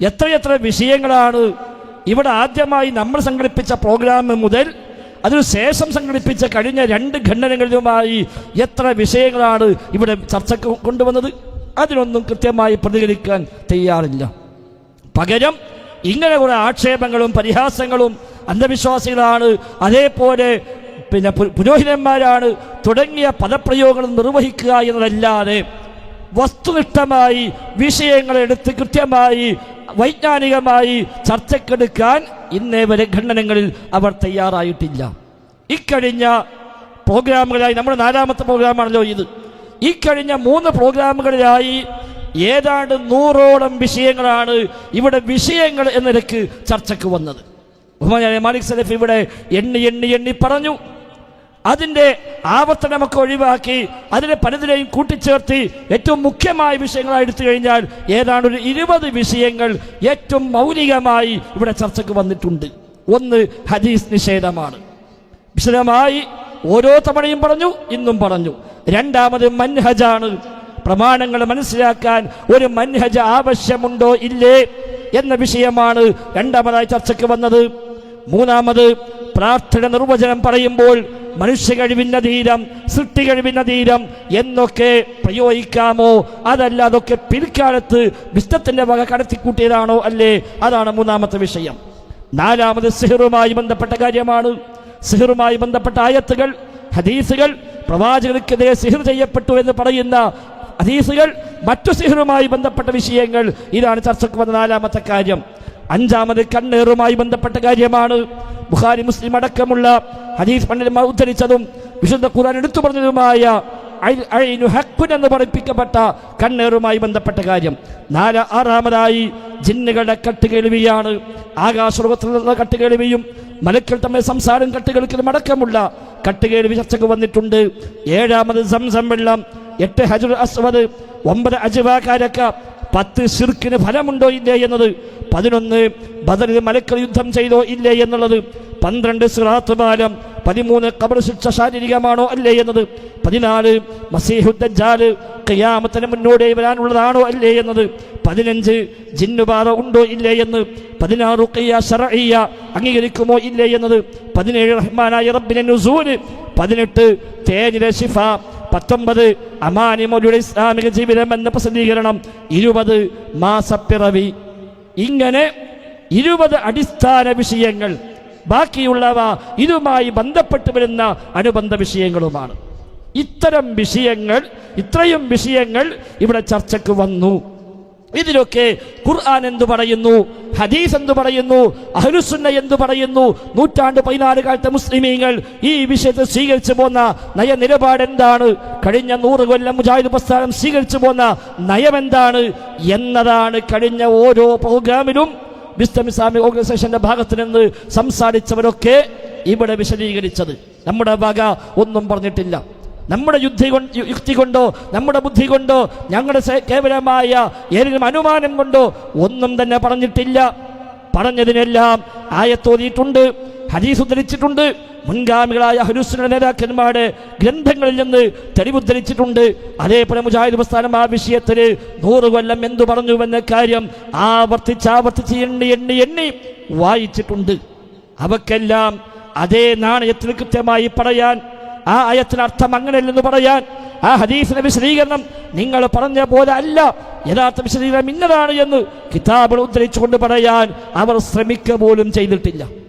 എത്രയെത്ര വിഷയങ്ങളാണ് ഇവിടെ ആദ്യമായി നമ്മൾ സംഘടിപ്പിച്ച പ്രോഗ്രാം മുതൽ അതിനുശേഷം സംഘടിപ്പിച്ച കഴിഞ്ഞ രണ്ട് ഖണ്ഡനങ്ങളിലുമായി എത്ര വിഷയങ്ങളാണ് ഇവിടെ ചർച്ച കൊണ്ടുവന്നത്? അതിനൊന്നും കൃത്യമായി പ്രതികരിക്കാൻ തയ്യാറില്ല. പകരം ഇങ്ങനെ കുറെ ആക്ഷേപങ്ങളും പരിഹാസങ്ങളും അന്ധവിശ്വാസികളാണ് അതേപോലെ പിന്നെ പുരോഹിതന്മാരാണ് തുടങ്ങിയ പദപ്രയോഗങ്ങൾ നിർവഹിക്കുക എന്നതല്ലാതെ വസ്തുനിഷ്ഠമായി വിഷയങ്ങളെടുത്ത് കൃത്യമായി വൈജ്ഞാനികമായി ചർച്ചക്കെടുക്കാൻ ഇന്നേ വരെ ഖണ്ഡനങ്ങളിൽ അവർ തയ്യാറായിട്ടില്ല. ഇക്കഴിഞ്ഞ പ്രോഗ്രാമുകളായി നമ്മുടെ നാലാമത്തെ പ്രോഗ്രാമാണല്ലോ ഇത്. ഈ കഴിഞ്ഞ മൂന്ന് പ്രോഗ്രാമുകളിലായി ഏതാണ്ട് നൂറോളം വിഷയങ്ങളാണ് ഇവിടെ വിഷയങ്ങൾ എന്ന ചർച്ചയ്ക്ക് വന്നത്. മാലിക് സലഫ് ഇവിടെ എണ്ണി എണ്ണി എണ്ണി പറഞ്ഞു. അതിന്റെ ആവർത്തനമൊക്കെ ഒഴിവാക്കി അതിനെ പലതിനെയും കൂട്ടിച്ചേർത്തി ഏറ്റവും മുഖ്യമായ വിഷയങ്ങളായി എടുത്തു കഴിഞ്ഞാൽ ഏതാണ്ട് ഒരു ഇരുപത് വിഷയങ്ങൾ ഏറ്റവും മൗലികമായി ഇവിടെ ചർച്ചയ്ക്ക് വന്നിട്ടുണ്ട്. ഒന്ന് ഹദീസ് നിഷേധമാണ്. വിശദമായി ഓരോ തവണയും പറഞ്ഞു ഇന്നും പറഞ്ഞു. രണ്ടാമത് മൻഹജാണ്. പ്രമാണങ്ങൾ മനസ്സിലാക്കാൻ ഒരു മൻഹജ ആവശ്യമുണ്ടോ ഇല്ലേ എന്ന വിഷയമാണ് രണ്ടാമതായി ചർച്ചയ്ക്ക് വന്നത്. മൂന്നാമത് പ്രാർത്ഥന നിർവചനം പറയുമ്പോൾ മനുഷ്യ കഴിവിന്റെ ധീരം സൃഷ്ടി കഴിവിന്റെ ധീരം എന്നൊക്കെ പ്രയോഗിക്കാമോ? അതല്ല അതൊക്കെ പിൽക്കാലത്ത് വിശ്വത്തിന്റെ വക കടത്തിക്കൂട്ടിയതാണോ അല്ലേ? അതാണ് മൂന്നാമത്തെ വിഷയം. നാലാമത് സിഹറുമായി ബന്ധപ്പെട്ട കാര്യമാണ്. സിഹറുമായി ബന്ധപ്പെട്ട ആയത്തുകൾ ഹദീസുകൾ പ്രവാചകർക്കെതിരെ സിഹർ ചെയ്യപ്പെട്ടു എന്ന് പറയുന്ന ഹദീസുകൾ മറ്റു സിഹറുമായി ബന്ധപ്പെട്ട വിഷയങ്ങൾ. ഇതാണ് ചർച്ചയ്ക്ക് വന്ന നാലാമത്തെ കാര്യം. അഞ്ചാമത് കണ്ണേറുമായി ബന്ധപ്പെട്ട കാര്യമാണ്. ബുഖാരി മുസ്ലിം അടക്കമുള്ള ഹദീസ് പണ്ഡിതന്മാർ ഉദ്ധരിച്ചതും വിശുദ്ധ ഖുർആൻ എടുത്തു പറഞ്ഞതുമായ എന്ന് പഠിപ്പിക്കപ്പെട്ട കണ്ണേറുമായി ബന്ധപ്പെട്ട കാര്യം. നാല് ആറാമതായി ജിന്നുകളുടെ കട്ടുകേൾവിയാണ് ആകാശലോകത്തിലുള്ള കട്ടുകേൾവിയും മലക്കൾ തമ്മിൽ സംസാരം കട്ടുകേൾക്കലും അടക്കമുള്ള കട്ടുകേൾവി ചർച്ചക്ക് വന്നിട്ടുണ്ട്. ഏഴാമത് സംസം വെള്ളം എട്ട് ഹജുർ അസ്വദ് ഒമ്പത് അജുവാകാരക്ക പത്ത് സിർക്കിന് ഫലമുണ്ടോ ഇല്ലേ എന്നത്? പതിനൊന്ന് ബദറിൽ മലക്കൽ യുദ്ധം ചെയ്തോ ഇല്ലേ എന്നുള്ളത്? പന്ത്രണ്ട് സിറാത്ത് ബാലം പതിമൂന്ന് കബർ ശിക്ഷ ശാരീരികമാണോ അല്ലേ എന്നത്? പതിനാല് മസീഹുദ്ദാൽ കയ്യാമത്തിന് മുന്നോടി വരാനുള്ളതാണോ അല്ലേ എന്നത്? പതിനഞ്ച് ജിന്നുപാത ഉണ്ടോ ഇല്ലേ എന്ന്? പതിനാറ് കയ്യ ശറഇയ്യ അംഗീകരിക്കുമോ ഇല്ലേ എന്നത്? പതിനേഴ് റഹ്മാനായ റബ്ബിനെ നുസൂര് പതിനെട്ട് തേനിലെ ശിഫ പത്തൊമ്പത് അമാനി മൗലിയുടെ ഇസ്ലാമിക ജീവിതം എന്ന പ്രസിദ്ധീകരണം ഇരുപത് മാസപ്പിറവി. ഇങ്ങനെ ഇരുപത് അടിസ്ഥാന വിഷയങ്ങൾ ബാക്കിയുള്ളവ ഇതുമായി ബന്ധപ്പെട്ട് വരുന്ന അനുബന്ധ വിഷയങ്ങളുമാണ്. ഇത്തരം വിഷയങ്ങൾ ഇത്രയും വിഷയങ്ങൾ ഇവിടെ ചർച്ചയ്ക്ക് വന്നു. ഇതിലൊക്കെ ഖുർആൻ എന്തു പറയുന്നു? ഹദീസ് എന്തു പറയുന്നു? അഹ്ലുസുന്ന എന്തു പറയുന്നു? നൂറ്റാണ്ട് പതിനാല് കാലത്തെ മുസ്ലിമീങ്ങൾ ഈ വിഷയത്തെ സ്വീകരിച്ചു പോന്ന നയനിലപാട് എന്താണ്? കഴിഞ്ഞ നൂറ് കൊല്ലം മുജാഹിദ് പ്രസ്ഥാനം സ്വീകരിച്ചു പോന്ന നയം എന്താണ് എന്നതാണ് കഴിഞ്ഞ ഓരോ പ്രോഗ്രാമിലും വിസ്തം ഇസ്ലാമിക് ഓർഗനൈസേഷന്റെ ഭാഗത്ത് നിന്ന് സംസാരിച്ചവരൊക്കെ ഇവിടെ വിശദീകരിച്ചത്. നമ്മുടെ വക ഒന്നും പറഞ്ഞിട്ടില്ല. നമ്മുടെ യുദ്ധി യുക്തി കൊണ്ടോ നമ്മുടെ ബുദ്ധി കൊണ്ടോ ഞങ്ങളുടെ കേവലമായ ഏതെങ്കിലും അനുമാനം കൊണ്ടോ ഒന്നും തന്നെ പറഞ്ഞിട്ടില്ല. പറഞ്ഞതിനെല്ലാം ആയത്തോതിയിട്ടുണ്ട് ഹദീസ് ഉദ്ധരിച്ചിട്ടുണ്ട് മുൻഗാമികളായ ഹുരുസുന നേതാക്കന്മാരുടെ ഗ്രന്ഥങ്ങളിൽ നിന്ന് തെളിവുദ്ധരിച്ചിട്ടുണ്ട്. അതേപോലെ മുജാഹിദ് പ്രസ്ഥാനം ആ വിഷയത്തിൽ നൂറ് കൊല്ലം എന്തു പറഞ്ഞുവെന്ന കാര്യം ആവർത്തിച്ച് ആവർത്തിച്ച് എണ്ണി എണ്ണി എണ്ണി വായിച്ചിട്ടുണ്ട്. അവക്കെല്ലാം അതേ നാണയത്തിൽ കൃത്യമായി പറയാൻ ആ ആയത്തിന് അർത്ഥം അങ്ങനെയല്ലെന്ന് പറയാൻ ആ ഹദീസിന്റെ വിശദീകരണം നിങ്ങൾ പറഞ്ഞ പോലെ അല്ല. യഥാർത്ഥ വിശദീകരണം ഇന്നതാണ് എന്ന് കിതാബുകൾ ഉദ്ധരിച്ചുകൊണ്ട് പറയാൻ അവർ ശ്രമിക്കുക പോലും ചെയ്തിട്ടില്ല.